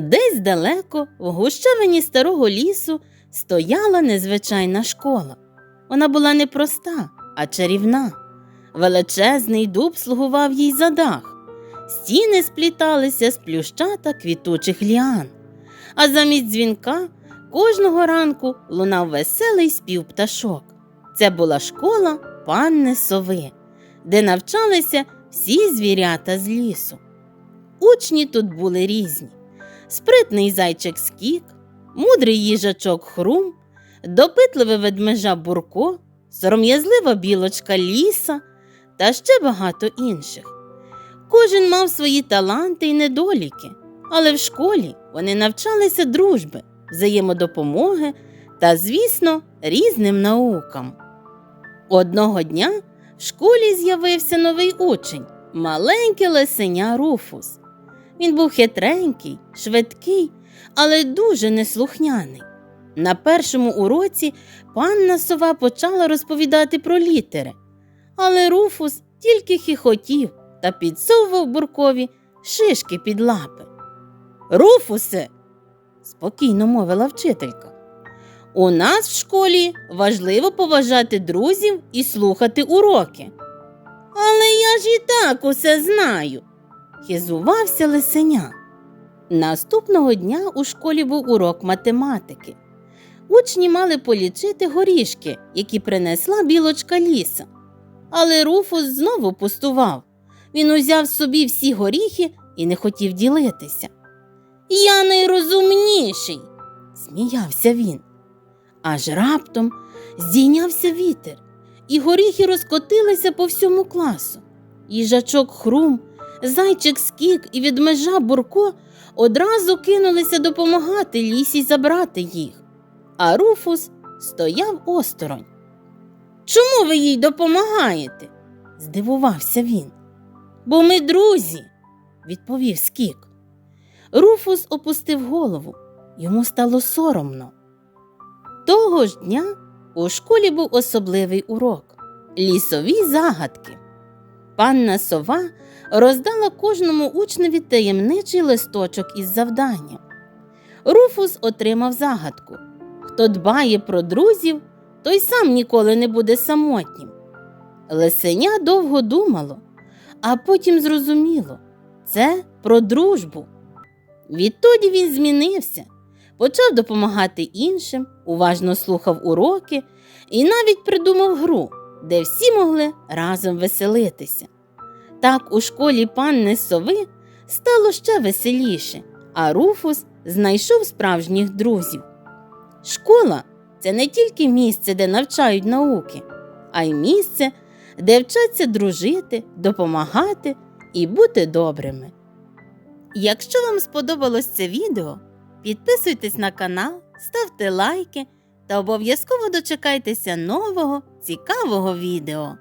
Десь далеко, в гущавині старого лісу, стояла незвичайна школа. Вона була не проста, а чарівна. Величезний дуб слугував їй за дах. Стіни спліталися з плющата квітучих ліан. А замість дзвінка кожного ранку лунав веселий спів пташок. Це була школа панни сови, де навчалися всі звірята з лісу. Учні тут були різні: спритний зайчик Скік, мудрий їжачок Хрум, допитливе ведмежа Бурко, сором'язлива білочка Ліса та ще багато інших. Кожен мав свої таланти й недоліки, але в школі вони навчалися дружби, взаємодопомоги та, звісно, різним наукам. Одного дня в школі з'явився новий учень маленьке лисеня Руфус. Він був хитренький, швидкий, але дуже неслухняний. На першому уроці панна сова почала розповідати про літери, але Руфус тільки хихотів та підсовував буркові шишки під лапи. Руфусе, спокійно мовила вчителька. У нас в школі важливо поважати друзів і слухати уроки. Але я ж і так усе знаю, хизувався лисеня. Наступного дня у школі був урок математики. Учні мали полічити горішки, які принесла білочка ліса. Але Руфус знову пустував. Він узяв собі всі горіхи і не хотів ділитися. Я найрозумніший, сміявся він. Аж раптом здійнявся вітер, і горіхи розкотилися по всьому класу. Їжачок хрум, зайчик скік і відмежа Бурко одразу кинулися допомагати лісі забрати їх, а Руфус стояв осторонь. Чому ви їй допомагаєте? здивувався він. Бо ми друзі, відповів Скік. Руфус опустив голову, йому стало соромно. Того ж дня у школі був особливий урок лісові загадки. Панна сова роздала кожному учневі таємничий листочок із завданням. Руфус отримав загадку хто дбає про друзів, той сам ніколи не буде самотнім. Лисеня довго думало, а потім зрозуміло це про дружбу. Відтоді він змінився, почав допомагати іншим, уважно слухав уроки і навіть придумав гру, де всі могли разом веселитися. Так у школі панни сови стало ще веселіше, а Руфус знайшов справжніх друзів. Школа це не тільки місце, де навчають науки, а й місце, де вчаться дружити, допомагати і бути добрими. Якщо вам сподобалось це відео, підписуйтесь на канал, ставте лайки та обов'язково дочекайтеся нового цікавого відео.